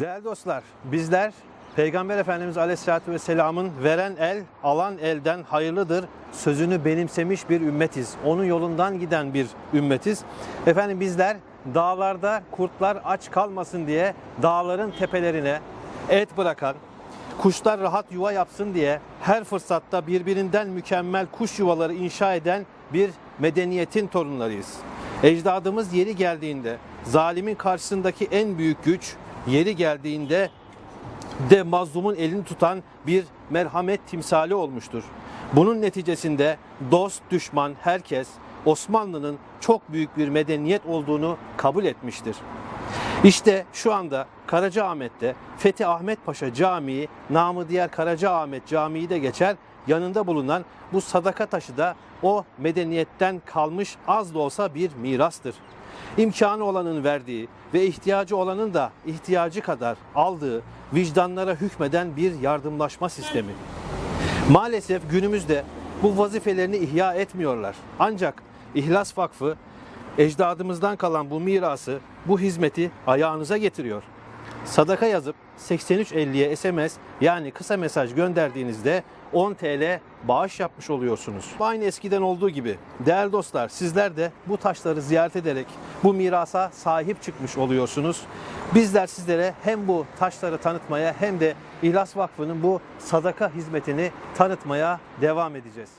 Değerli dostlar, bizler Peygamber Efendimiz Aleyhisselatü Vesselam'ın veren el, alan elden hayırlıdır sözünü benimsemiş bir ümmetiz. Onun yolundan giden bir ümmetiz. Efendim bizler dağlarda kurtlar aç kalmasın diye dağların tepelerine et bırakan, kuşlar rahat yuva yapsın diye her fırsatta birbirinden mükemmel kuş yuvaları inşa eden bir medeniyetin torunlarıyız. Ecdadımız yeri geldiğinde zalimin karşısındaki en büyük güç yeri geldiğinde de mazlumun elini tutan bir merhamet timsali olmuştur. Bunun neticesinde dost, düşman, herkes Osmanlı'nın çok büyük bir medeniyet olduğunu kabul etmiştir. İşte şu anda Karacaahmet'te Fethi Ahmet Paşa Camii, namı diğer Karacaahmet Camii de geçer. Yanında bulunan bu sadaka taşı da o medeniyetten kalmış az da olsa bir mirastır. İmkanı olanın verdiği ve ihtiyacı olanın da ihtiyacı kadar aldığı vicdanlara hükmeden bir yardımlaşma sistemi. Maalesef günümüzde bu vazifelerini ihya etmiyorlar. Ancak İhlas Vakfı ecdadımızdan kalan bu mirası, bu hizmeti ayağınıza getiriyor. Sadaka yazıp 8350'ye SMS yani kısa mesaj gönderdiğinizde 10 TL bağış yapmış oluyorsunuz. Aynı eskiden olduğu gibi değerli dostlar sizler de bu taşları ziyaret ederek bu mirasa sahip çıkmış oluyorsunuz. Bizler sizlere hem bu taşları tanıtmaya hem de İhlas Vakfı'nın bu sadaka hizmetini tanıtmaya devam edeceğiz.